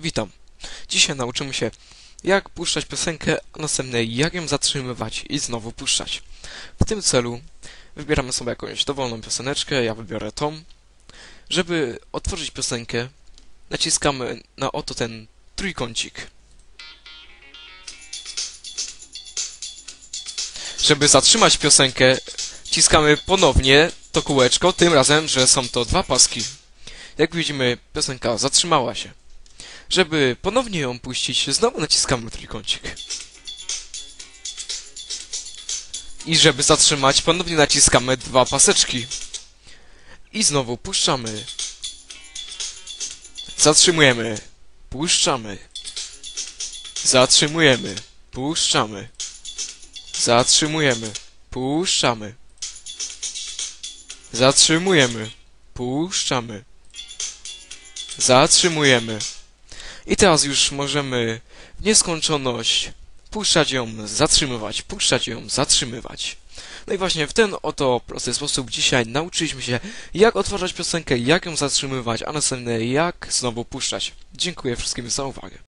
Witam. Dzisiaj nauczymy się, jak puszczać piosenkę, a następnie jak ją zatrzymywać i znowu puszczać. W tym celu wybieramy sobie jakąś dowolną pioseneczkę, ja wybiorę tą. Żeby otworzyć piosenkę, naciskamy na oto ten trójkącik. Żeby zatrzymać piosenkę, wciskamy ponownie to kółeczko, tym razem, że są to dwa paski. Jak widzimy, piosenka zatrzymała się. Żeby ponownie ją puścić, znowu naciskamy trójkącik. I żeby zatrzymać, ponownie naciskamy dwa paseczki. I znowu puszczamy. Zatrzymujemy. Puszczamy. Zatrzymujemy. Puszczamy. Zatrzymujemy. Puszczamy. Zatrzymujemy. Puszczamy. Zatrzymujemy. I teraz już możemy w nieskończoność puszczać ją, zatrzymywać, puszczać ją, zatrzymywać. No i właśnie w ten oto prosty sposób dzisiaj nauczyliśmy się, jak otwarzać piosenkę, jak ją zatrzymywać, a następnie jak znowu puszczać. Dziękuję wszystkim za uwagę.